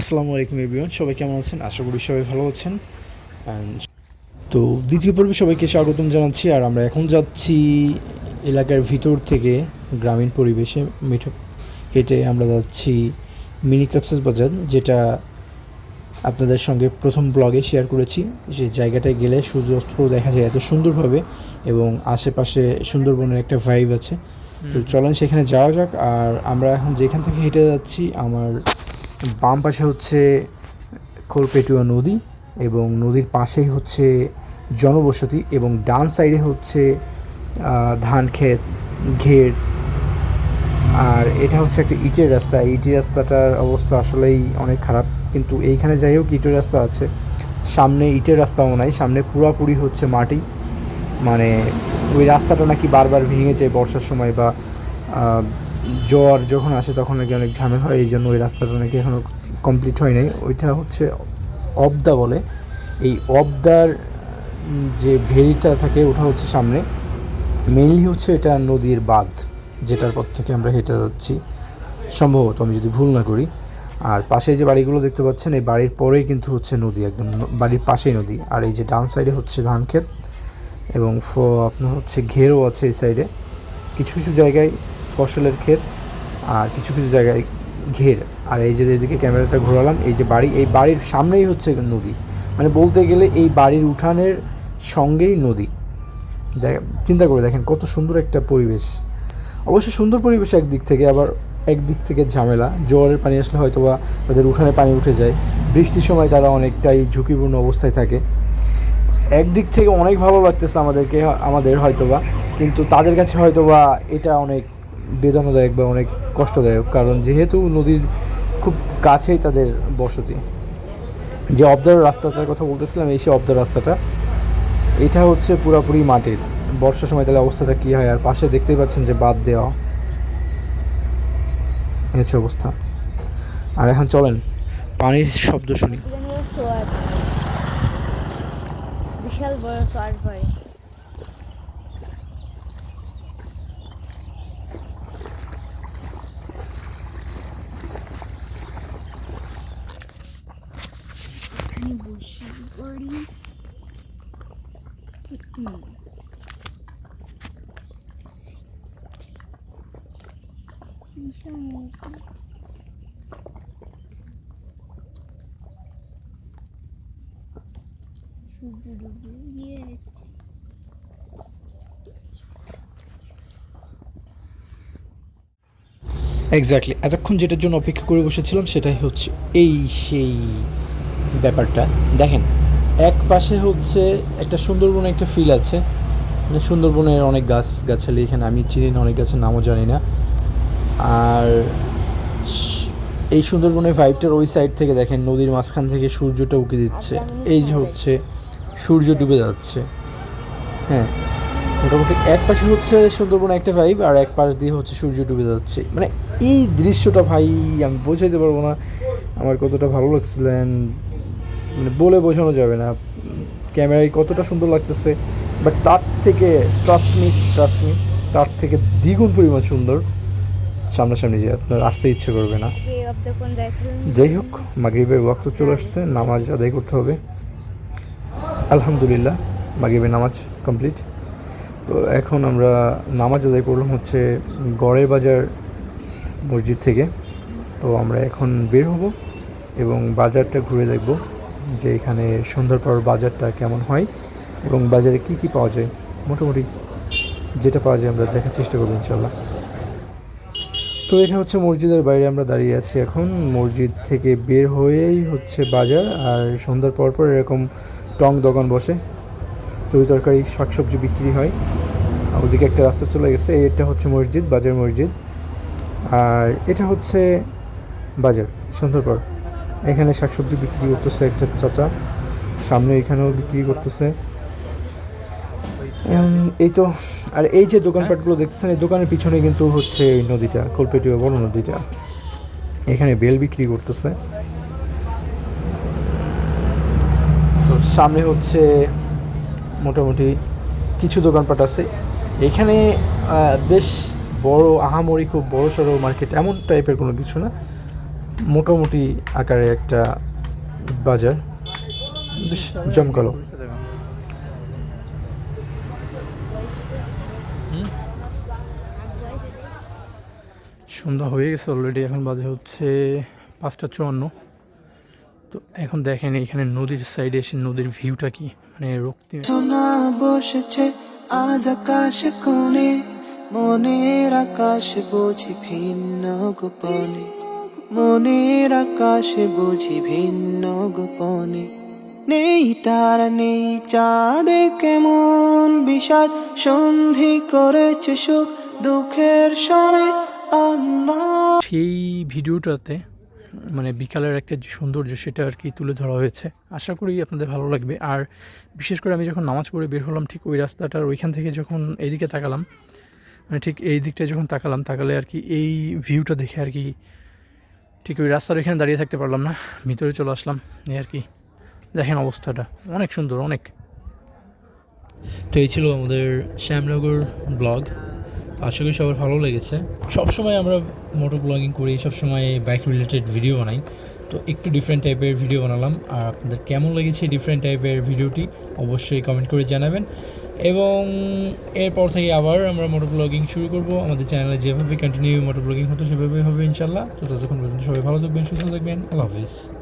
আসসালামু আলাইকুম এভরিওয়ান সবাই কেমন আছেন? আশা করি সবাই ভালো আছেন। তো দ্বিতীয় পর্বে সবাইকে স্বাগতম জানাচ্ছি আর আমরা এখন যাচ্ছি এলাকার ভিতর থেকে গ্রামীণ পরিবেশে মেঠো হেঁটে আমরা যাচ্ছি মিনি কক্সেস বাজার যেটা আপনাদের সঙ্গে প্রথম ব্লগে শেয়ার করেছি। যে জায়গাটায় গেলে সূর্যাস্ত দেখা যায় এত সুন্দরভাবে এবং আশেপাশে সুন্দরবনের একটা ভাইব আছে। তো চলেন সেখানে যাওয়া যাক আর আমরা এখন যেখান থেকে হেঁটে যাচ্ছি আমার বাম পাশে হচ্ছে খোলপেটুয়া নদী এবং নদীর পাশেই হচ্ছে জনবসতি এবং ডান সাইডে হচ্ছে ধান ক্ষেত, ঘের। আর এটা হচ্ছে একটা ইটের রাস্তা। ইটের রাস্তাটার অবস্থা আসলেই অনেক খারাপ। কিন্তু এইখানে যাই হোক, ইটের রাস্তা আছে। সামনে ইটের রাস্তাও নাই। সামনে পুরাপুরি হচ্ছে মাটি। মানে ওই রাস্তাটা নাকি বারবার ভেঙে যায় বর্ষার সময় বা জ্বর যখন আসে তখন নাকি অনেক ঝামেলা হয় এই জন্য ওই রাস্তাটা নাকি এখনও কমপ্লিট হয় নাই। ওইটা হচ্ছে অবদা বলে। এই অবদার যে ভেরিটা থাকে ওটা হচ্ছে সামনে। মেইনলি হচ্ছে এটা নদীর বাঁধ, যেটার পর থেকে আমরা হেঁটে যাচ্ছি। সম্ভবত আমি যদি ভুল না করি। আর পাশে যে বাড়িগুলো দেখতে পাচ্ছেন, এই বাড়ির পরেই কিন্তু হচ্ছে নদী, একদম বাড়ির পাশেই নদী। আর এই যে ডান সাইডে হচ্ছে ধান ক্ষেত এবং আপনার হচ্ছে ঘেরও আছে এই সাইডে কিছু কিছু জায়গায় ফসলের ক্ষেত আর কিছু কিছু জায়গায় ঘের। আর এই যে এদিকে ক্যামেরাটা ঘোরালাম, এই যে বাড়ি, এই বাড়ির সামনেই হচ্ছে নদী। মানে বলতে গেলে এই বাড়ির উঠানের সঙ্গেই নদী। চিন্তা করে দেখেন কত সুন্দর একটা পরিবেশ। অবশ্য সুন্দর পরিবেশ একদিক থেকে, আবার একদিক থেকে ঝামেলা। জোয়ারের পানি আসলে হয়তো বা তাদের উঠানে পানি উঠে যায়। বৃষ্টির সময় তারা অনেকটাই ঝুঁকিপূর্ণ অবস্থায় থাকে। একদিক থেকে অনেক ভালো লাগতেছে আমাদেরকে, আমাদের হয়তোবা। কিন্তু তাদের কাছে হয়তোবা এটা অনেক বেদনাদায়ক বা অনেক কষ্টদায়ক, কারণ যেহেতু নদীর খুব কাছেই তাদের বসতি। যে অবদার রাস্তাটার কথা বলতেছিলাম, এই সে অবদার রাস্তাটা, এটা হচ্ছে পুরোপুরি মাটির। বর্ষার সময় তাহলে অবস্থাটা কী হয়? আর পাশে দেখতেই পাচ্ছেন যে বাদ দেওয়া। হচ্ছে অবস্থা। আর এখন চলেন, পানির শব্দ শুনি। বিশাল বড় সোয়ার পরে এখানে নৌকা। সূর্য ডুবে গিয়ে যাচ্ছে এক্স্যাক্টলি এতক্ষণ যেটার জন্য অপেক্ষা করে বসেছিলাম সেটাই হচ্ছে এই সেই ব্যাপারটা দেখেন এক পাশে হচ্ছে একটা সুন্দরবন একটা ফিল আছে। সুন্দরবনের অনেক গাছ গাছালি এখানে আমি চিনি না অনেক গাছের নামও জানি না। আর এই সুন্দরবনের ভাইবটার ওই সাইড থেকে দেখেন নদীর মাঝখান থেকে সূর্যটা উঁকি দিচ্ছে। এই যে হচ্ছে সূর্য ডুবে যাচ্ছে। হ্যাঁ মোটামুটি এক পাশে হচ্ছে সুন্দরবন একটা ভাইব আর এক পাশ দিয়ে হচ্ছে সূর্য ডুবে যাচ্ছে। মানে এই দৃশ্যটা ভাই আমি বোঝাইতে পারব না। আমার কতটা ভালো লাগছিল and মানে বলে বোঝানো যাবে না। ক্যামেরায় কতটা সুন্দর লাগতেছে বাট তার থেকে ট্রাস্ট মি ট্রাস্ট মি তার থেকে দ্বিগুণ পরিমাণ সুন্দর সামনাসামনি যে আপনার আসতে ইচ্ছে করবে না। যাই হোক, মাগরিবের ওয়াক্ত চলে আসছে, নামাজ আদায় করতে হবে। আলহামদুলিল্লাহ, মাগরিবের নামাজ কমপ্লিট তো এখন আমরা নামাজ আদায় করলাম হচ্ছে গড়ের বাজার মসজিদ থেকে। তো আমরা এখন বের হব এবং বাজারটা ঘুরে দেখব। যে এখানে সন্ধ্যার পর বাজারটা কেমন হয় এবং বাজারে কি কি পাওয়া যায়? মোটামুটি যেটা পাওয়া যায় আমরা দেখার চেষ্টা করব ইনশাল্লাহ তো এটা হচ্ছে মসজিদের বাইরে আমরা দাঁড়িয়ে আছি এখন। মসজিদ থেকে বের হয়েই হচ্ছে বাজার আর সন্ধ্যার পর পর এরকম টং দোকান বসে। তরি তরকারি, শাকসবজি বিক্রি হয়। ওদিকে একটা রাস্তা চলে গেছে, এটা হচ্ছে মসজিদ, বাজার মসজিদ। আর এটা হচ্ছে বাজার, সন্ধ্যার পর। এখানে শাকসবজি বিক্রি করতেছে একটা চাচা। সামনে এখানেও বিক্রি করতেছে। এই তো, আর এই যে দোকানপাটগুলো দেখতেছেন, এই দোকানের পিছনে কিন্তু হচ্ছে এই নদীটা, কলপেটুয়া, বড় নদীটা। এখানে বেল বিক্রি করতেছে। তো সামনে হচ্ছে মোটামুটি কিছু দোকানপাট আছে। এখানে বেশ বড়, আহামরি খুব বড় সড়ো মার্কেট এমন টাইপের কোনো কিছু না। মোটামুটি আকারে একটা বাজার। বেশ জমকালো। সন্ধ্যা হয়ে গেছে অলরেডি এখন বাজে হচ্ছে পাঁচটা চুয়ান্ন। তো এখন দেখেন এখানে নদীর সাইডে এসে নদীর ভিউটা কি মানে রক্তিম। সোনা বসেছে আজ আকাশ কোণে, মনের আকাশ বুঝি ভিন্ন গোপনে। মনের আকাশে বুঝি ভিন্ন গোপনে। নেই তার, নেই চাঁদে কেমন বিষাদ। সন্ধি করেছে সুখ দুঃখের স্বরে সেই ভিডিওটাতে মানে বিকালের একটা যে সৌন্দর্য, সেটা আর কি তুলে ধরা হয়েছে। আশা করি আপনাদের ভালো লাগবে। আর বিশেষ করে আমি যখন নামাজ পড়ে বের হলাম, ঠিক ওই রাস্তাটার ওইখান থেকে যখন এইদিকে তাকালাম মানে ঠিক এই দিকটায় যখন তাকালাম, তাকালে আর কি এই ভিউটা দেখে আর কি ঠিক ওই রাস্তার ওইখানে দাঁড়িয়ে থাকতে পারলাম না। ভিতরে চলে আসলাম, এই আর কি। দেখেন অবস্থাটা। অনেক সুন্দর, অনেক। তো এই ছিল আমাদের শ্যামনগর ব্লগ। আশা করি সবার ভালো লেগেছে। সবসময় আমরা মোটো ব্লগিং করি, সবসময় বাইক রিলেটেড ভিডিও বানাই। তো একটু ডিফারেন্ট টাইপের ভিডিও বানালাম। আর আপনাদের কেমন লেগেছে ডিফারেন্ট টাইপের ভিডিওটি অবশ্যই কমেন্ট করে জানাবেন। এবং এরপর থেকে আবার আমরা মোটর ব্লগিং শুরু করব। আমাদের চ্যানেলে যেভাবে কন্টিনিউ মোটর ব্লগিং হতো, সেভাবেই হবে ইনশাল্লাহ। তো ততক্ষণ পর্যন্ত সবাই ভালো থাকবেন, সুস্থ থাকবেন। আল্লাহ হাফিজ।